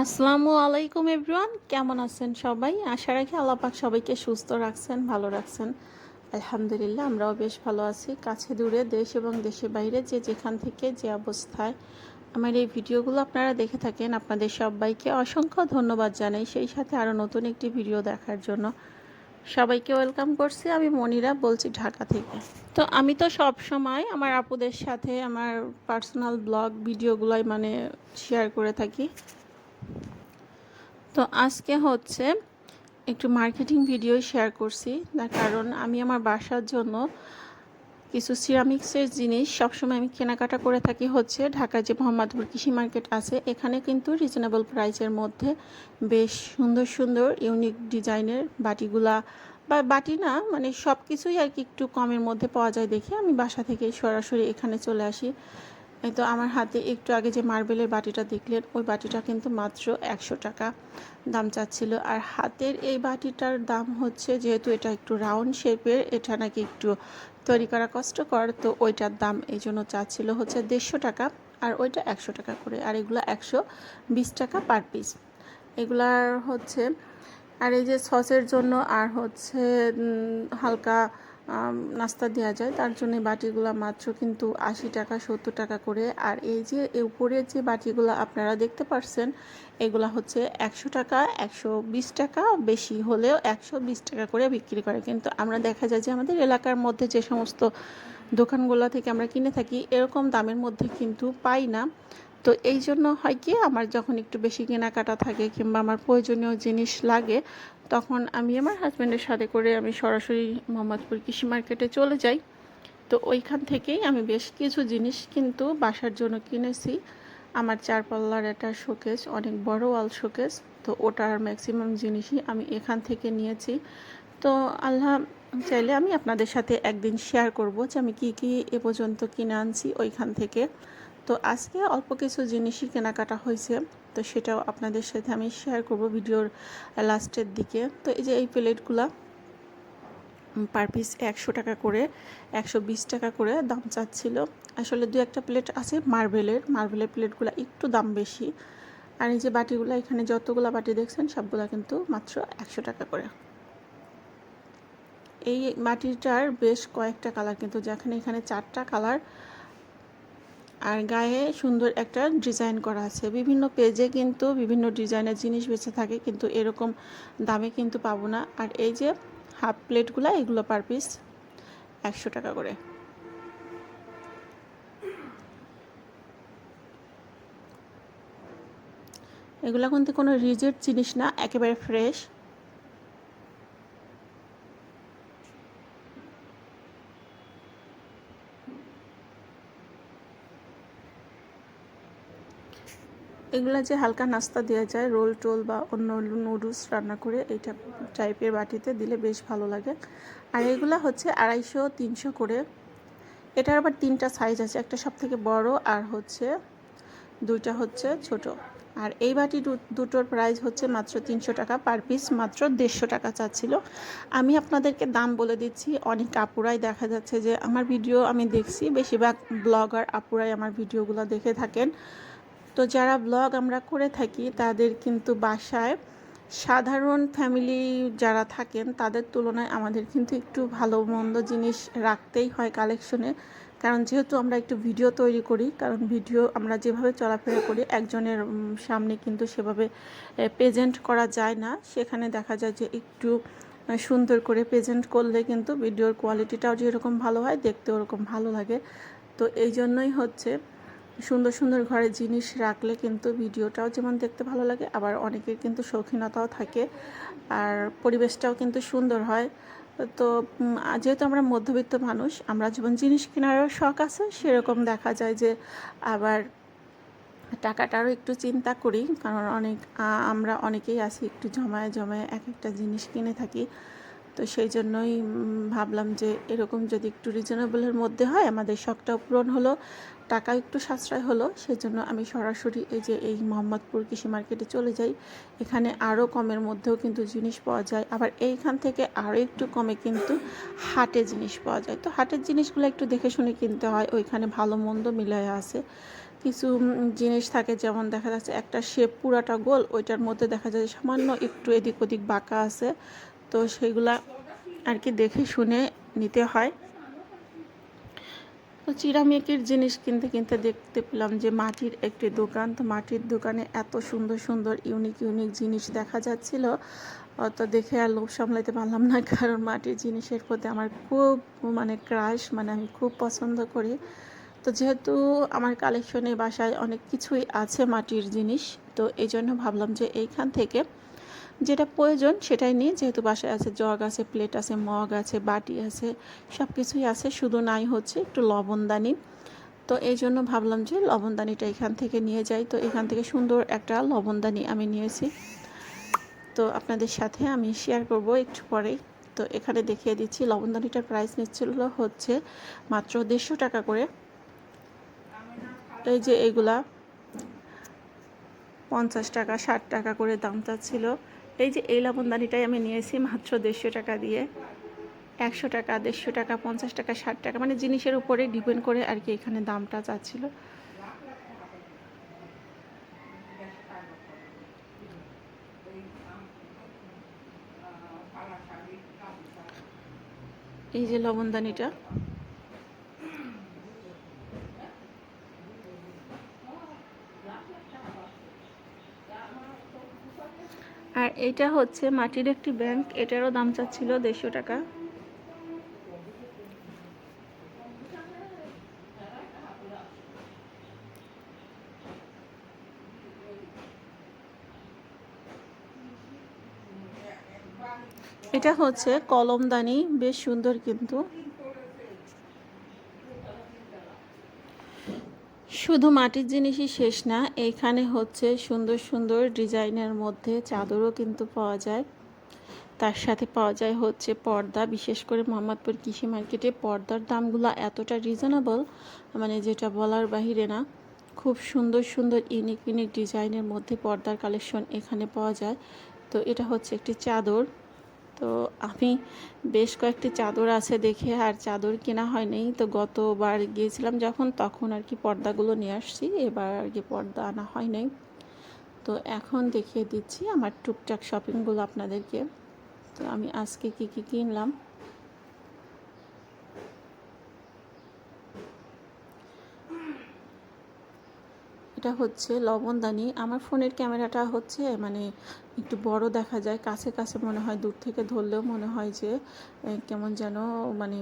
আসসালামু আলাইকুম এভরিওয়ান, কেমন আছেন সবাই? আশা রাখি আল্লাহ পাক সবাইকে সুস্থ রাখছেন, ভালো রাখছেন। আলহামদুলিল্লাহ, আমরাও বেশ ভালো আছি। কাছে দূরে দেশ এবং দেশের বাইরে যে যেখান থেকে যে অবস্থায় আমার এই ভিডিওগুলো আপনারা দেখে থাকেন, আপনাদের সবাইকে অসংখ্য ধন্যবাদ জানাই। সেই সাথে আরও নতুন একটি ভিডিও দেখার জন্য সবাইকে ওয়েলকাম করছি। আমি মনিরা, বলছি ঢাকা থেকে। তো আমি তো সব সময় আমার আপুদের সাথে, আমার পার্সোনাল ব্লগ, ভিডিওগুলোই মানে শেয়ার করে থাকি। তো আজকে হচ্ছে একটু মার্কেটিং ভিডিও শেয়ার করছি। তার কারণ আমি আমার বাসার জন্য কিছু সিরামিক্সের জিনিস সবসময় আমি কেনাকাটা করে থাকি হচ্ছে ঢাকায় যে মোহাম্মদপুর কৃষি মার্কেট আছে, এখানে কিন্তু রিজনেবল প্রাইসের মধ্যে বেশ সুন্দর সুন্দর ইউনিক ডিজাইনের বাটিগুলা বা বাটি না মানে সব কিছুই আর কি একটু কমের মধ্যে পাওয়া যায় দেখে আমি বাসা থেকে সরাসরি এখানে চলে আসি। এই তো আমার হাতে একটু আগে যে মার্বেলের বাটিটা দেখলেন, ওই বাটিটা কিন্তু মাত্র একশো টাকা দাম চাচ্ছিল। আর হাতের এই বাটিটার দাম হচ্ছে, যেহেতু এটা একটু রাউন্ড শেপের, এটা নাকি একটু তৈরি করা কষ্টকর, তো ওইটার দাম এই জন্য চাচ্ছিল হচ্ছে দেড়শো টাকা, আর ওইটা একশো টাকা করে, আর এগুলো একশো বিশ টাকা পার পিস। এগুলার হচ্ছে, আর এই যে সসের জন্য, আর হচ্ছে হালকা নাস্তা দেওয়া যায়। তার জন্য বাটিগুলো মাত্র কিন্তু আশি টাকা, সত্তর টাকা করে। আর এই যে উপরের যে বাটিগুলো আপনারা দেখতে পারছেন, এগুলা হচ্ছে একশো টাকা, একশো বিশ টাকা, বেশি হলেও একশো বিশ টাকা করে বিক্রি করে। কিন্তু আমরা দেখা যায় যে আমাদের এলাকার মধ্যে যে সমস্ত দোকানগুলো থেকে আমরা কিনে থাকি, এরকম দামের মধ্যে কিন্তু পাই না। তো এই জন্য হয় কি, আমার যখন একটু বেশি কেনাকাটা থাকে কিংবা আমার প্রয়োজনীয় জিনিস লাগে তখন আমি আমার হাজব্যান্ডের সাথে করে আমি সরাসরি মোহাম্মদপুর কৃষি মার্কেটে চলে যাই। তো ওইখান থেকেই আমি বেশ কিছু জিনিস কিন্তু বাসার জন্য কিনেছি। আমার চারপাল্লার একটা শোকেস অনেক বড় ওয়াল শোকেস তো ওটার ম্যাক্সিমাম জিনিসই আমি এখান থেকে নিয়েছি। তো আল্লাহ চাইলে আমি আপনাদের সাথে একদিন শেয়ার করব যে আমি কি কি এ পর্যন্ত কিনে আনছি ওইখান থেকে। তো আজকে অল্প কিছু জিনিসই কেনাকাটা হয়েছে। তো সেটাও আপনাদের সাথে আমি শেয়ার করব ভিডিওর লাস্টের দিকে। তো এই যে এই প্লেটগুলা পার পিস একশো টাকা করে, একশো বিশ টাকা করে দাম চাচ্ছিল। আসলে দু একটা প্লেট আছে মার্বেলের মার্বেলের প্লেটগুলো একটু দাম বেশি। আর এই যে বাটিগুলো, এখানে যতগুলো বাটি দেখছেন, সবগুলো কিন্তু মাত্র একশো টাকা করে। এই মাটিটার বেশ কয়েকটা কালার কিন্তু, যেখানে এখানে চারটা কালার আর গায়ে সুন্দর একটা ডিজাইন করা আছে। বিভিন্ন পেজে কিন্তু বিভিন্ন ডিজাইনের জিনিস বেঁচে থাকে, কিন্তু এরকম দামে কিন্তু পাবো না। আর এই যে হাফ প্লেটগুলো, এগুলো পার পিস একশো টাকা করে। এগুলো কিন্তু কোনো রিজেক্ট জিনিস না, একেবারে ফ্রেশ। এগুলো যে হালকা নাস্তা দেওয়া যায়, রোল টোল বা অন্য নুডলস রান্না করে, এইটা টাইপের বাটিতে দিলে বেশ ভালো লাগে। আর এগুলো হচ্ছে আড়াইশো, তিনশো করে। এটার আবার তিনটা সাইজ আছে, একটা সব থেকে বড় আর হচ্ছে দুইটা হচ্ছে ছোট। আর এই বাটি দুটোর প্রাইস হচ্ছে মাত্র তিনশো টাকা পার পিস মাত্র দেড়শো টাকা চাচ্ছিল। আমি আপনাদেরকে দাম বলে দিচ্ছি, অনেক আপুরাই দেখা যাচ্ছে যে, আমার ভিডিও আমি দেখছি, বেশিরভাগ ব্লগার আপুরাই আমার ভিডিওগুলো দেখে থাকেন। তো যারা ব্লগ আমরা করে থাকি, তাদের কিন্তু বাসায় সাধারণ ফ্যামিলি যারা থাকেন, তাদের তুলনায় আমাদের কিন্তু একটু ভালো মন্দ জিনিস রাখতেই হয় কালেকশনে। কারণ যেহেতু আমরা একটু ভিডিও তৈরি করি, কারণ ভিডিও আমরা যেভাবে চলাফেরা করি, একজনের সামনে কিন্তু সেভাবে প্রেজেন্ট করা যায় না। সেখানে দেখা যায় যে একটু সুন্দর করে প্রেজেন্ট করলে কিন্তু ভিডিওর কোয়ালিটিটাও যেরকম ভালো হয় দেখতে ওরকম ভালো লাগে। তো এই জন্যই হচ্ছে সুন্দর সুন্দর ঘরে জিনিস রাখলে কিন্তু ভিডিওটাও যেমন দেখতে ভালো লাগে, আবার অনেকের কিন্তু শৌখিনতাও থাকে আর পরিবেশটাও কিন্তু সুন্দর হয়। তো যেহেতু আমরা মধ্যবিত্ত মানুষ, আমরা যেমন জিনিস কেনারও শখ আছে, সেরকম দেখা যায় যে আবার টাকাটারও একটু চিন্তা করি, কারণ অনেক আমরা অনেকেই আছি একটু জমায়ে জমায়ে এক একটা জিনিস কিনে থাকি। তো সেই জন্যই ভাবলাম যে এরকম যদি একটু রিজনেবলের মধ্যে হয়, আমাদের শখটাও পূরণ হলো। টাকা একটু সাশ্রয় হলো, সেজন্য আমি সরাসরি এই যে এই মোহাম্মদপুর কৃষি মার্কেটে চলে যাই। এখানে আরও কমের মধ্যেও কিন্তু জিনিস পাওয়া যায়। আবার এইখান থেকে আরও একটু কমে কিন্তু হাটে জিনিস পাওয়া যায়। তো হাটের জিনিসগুলো একটু দেখে শুনে কিনতে হয়, ওইখানে ভালো মন্দ মিলায় আছে। কিছু জিনিস থাকে, যেমন দেখা যাচ্ছে একটা শেপ পুরাটা গোল, ওইটার মধ্যে দেখা যায় সামান্য একটু এদিক ওদিক বাঁকা আছে। তো সেগুলা আর কি দেখে শুনে নিতে হয়। তো চিরামিকের জিনিস কিনতে কিনতে দেখতে পেলাম যে মাটির একটি দোকান। তো মাটির দোকানে এত সুন্দর সুন্দর ইউনিক ইউনিক জিনিস দেখা যাচ্ছিল। তো দেখে আর লোভ সামলাইতে পারলাম না, কারণ মাটির জিনিসের প্রতি আমার খুব মানে ক্রাশ মানে আমি খুব পছন্দ করি। তো যেহেতু আমার কালেকশনে বাসায় অনেক কিছুই আছে মাটির জিনিস, তো এই জন্য ভাবলাম যে এইখান থেকে যেটা প্রয়োজন সেটাই নিই যেহেতু বাসায় আছে জগ আছে, প্লেট আছে, মগ আছে, বাটি আছে সব কিছুই আছে। শুধু নাই হচ্ছে একটু লবণদানি। তো এই জন্য ভাবলাম যে লবণদানিটা এখান থেকে নিয়ে যাই। তো এখান থেকে সুন্দর একটা লবণদানি আমি নিয়েছি। তো আপনাদের সাথে আমি শেয়ার করব একটু পরেই। তো এখানে দেখিয়ে দিচ্ছি, লবণদানিটার প্রাইস নিচ্ছিল হচ্ছে মাত্র দেড়শো টাকা করে। এই যে এগুলা পঞ্চাশ টাকা, ষাট টাকা করে দামটা ছিল। এই যে এই লবণদানিটাই আমি নিয়েছি মাত্র দেড়শো টাকা দিয়ে। একশো টাকা, দেড়শো টাকা, পঞ্চাশ টাকা, ষাট টাকা মানে জিনিসের উপরে ডিপেন্ড করে আর কি এখানে দামটা চাচ্ছিল। এই যে লবণদানিটা আর এটা হচ্ছে মাটির একটি ব্যাংক, এটারও দাম চাচ্ছিল দেড়শো টাকা। এটা হচ্ছে কলমদানি, বেশ সুন্দর কিন্তু। শুধু মাটির জিনিসই শেষ না এইখানে হচ্ছে সুন্দর সুন্দর ডিজাইনের মধ্যে চাদরও কিন্তু পাওয়া যায়। তার সাথে পাওয়া যায় হচ্ছে পর্দা, বিশেষ করে মোহাম্মদপুর কৃষি মার্কেটে পর্দার দামগুলো এতটা রিজনেবল মানে যেটা বলার বাহিরে না। খুব সুন্দর সুন্দর ইউনিক ইউনিক ডিজাইনের মধ্যে পর্দার কালেকশন এখানে পাওয়া যায়। তো এটা হচ্ছে একটি চাদর। তো আমি বেশ কয়েকটি চাদর আছে দেখে আর চাদর কেনা হয়নি। তো গতবার গিয়েছিলাম যখন, তখন আর কি পর্দাগুলো নিয়ে আসছি, এবার আর কি পর্দা আনা হয় নাই তো এখন দেখিয়ে দিচ্ছি আমার টুকটাক শপিংগুলো আপনাদেরকে। তো আমি আজকে কি কি কিনলাম? এটা হচ্ছে লবণদানি আমার ফোনের ক্যামেরাটা হচ্ছে মানে একটু বড় দেখা যায়, কাছে কাছে মনে হয়, দূর থেকে ধরলেও মনে হয় যে কেমন যেন মানে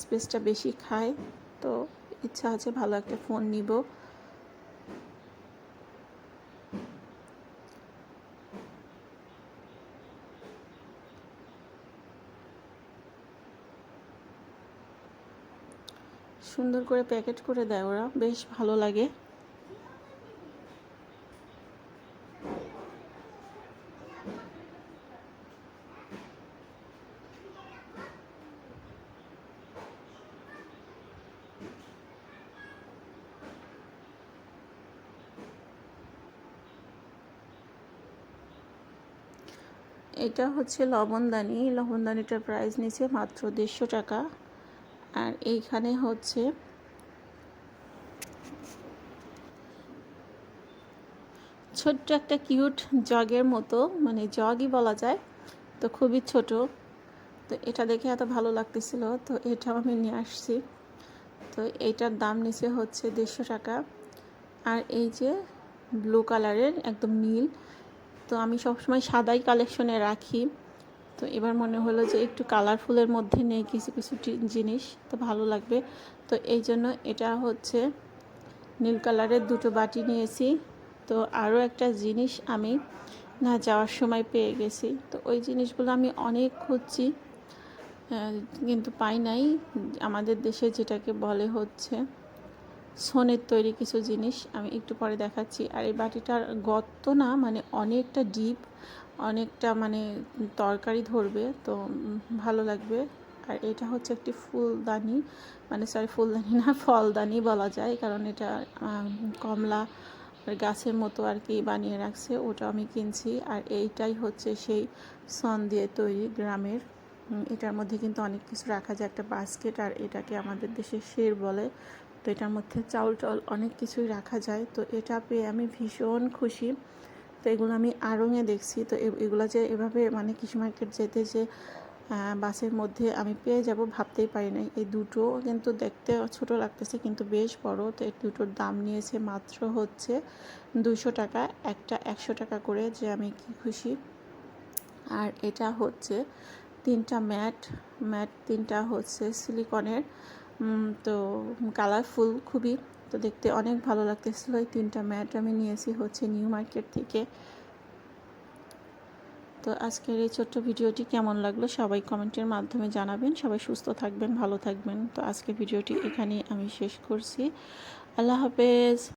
স্পেসটা বেশি খায়। তো ইচ্ছা আছে ভালো একটা ফোন নিব। সুন্দর করে প্যাকেট করে দেয় ওরা, বেশ ভালো লাগে। এটা হচ্ছে লবণদানি। লবণদানিটার প্রাইস নিচে মাত্র দেড়শো টাকা। আর এইখানে হচ্ছে ছোট্ট একটা কিউট জগের মতো মানে জগই বলা যায়, তো খুবই ছোট। তো এটা দেখে এত ভালো লাগতেছিল, তো এটাও আমি নিয়ে আসছি। তো এইটার দাম নিচে হচ্ছে দেড়শো টাকা। আর এই যে ব্লু কালারের একদম নীল তো আমি সবসময় সাদাই কালেকশনে রাখি। তো এবার মনে হলো যে একটু কালারফুলের মধ্যে নেই কিছু কিছু জিনিস, তো ভালো লাগবে। তো এই জন্য এটা হচ্ছে নীল কালারের দুটো বাটি নিয়েছি। তো আরও একটা জিনিস আমি না যাওয়ার সময় পেয়ে গেছি। তো ওই জিনিসগুলো আমি অনেক খুঁজছি কিন্তু পাই নাই। আমাদের দেশে যেটাকে বলে হচ্ছে সোনের তৈরি কিছু জিনিস আমি একটু পরে দেখাচ্ছি। আর এই বাটিটার গর্ত না মানে অনেকটা ডিপ অনেকটা মানে তরকারি ধরবে, তো ভালো লাগবে। আর এটা হচ্ছে একটি ফুলদানি মানে সরি ফুলদানি না, ফলদানি বলা যায়, কারণ এটা কমলা গাছের মতো আর কি বানিয়ে রাখছে, ওটা আমি কিনছি। আর এইটাই হচ্ছে সেই সন দিয়ে তৈরি গ্রামের। এটার মধ্যে কিন্তু অনেক কিছু রাখা যায়, একটা বাস্কেট আর এটাকে আমাদের দেশে শের বলে। তো এটার মধ্যে চাউল টাউল অনেক কিছুই রাখা যায়। তো এটা পেয়ে আমি ভীষণ খুশি। তো এগুলো আমি আড়ঙে দেখছি। তো এগুলো যে এভাবে মানে কৃষি মার্কেট যেতে যে বাসের মধ্যে আমি পেয়ে যাব ভাবতেই পারি নাই। এই দুটো কিন্তু দেখতে ছোট লাগতেছে কিন্তু বেশ বড়। তো এই দুটোর দাম নিয়েছে মাত্র হচ্ছে দুশো টাকা। একটা একশো টাকা করে যে আমি কি খুশি। আর এটা হচ্ছে তিনটা ম্যাট। ম্যাট তিনটা হচ্ছে সিলিকনের। তো কালারফুল খুবই। তো দেখতে অনেক ভালো লাগতেছিল এই তিনটা ম্যাট আমি নিয়েছি হচ্ছে নিউ মার্কেট থেকে। তো আজকের এই ছোট্ট ভিডিওটি কেমন লাগল সবাই কমেন্টের মাধ্যমে জানাবেন। সবাই সুস্থ থাকবেন, ভালো থাকবেন। তো আজকের ভিডিওটি এখানেই আমি শেষ করছি। আল্লাহ হাফেজ।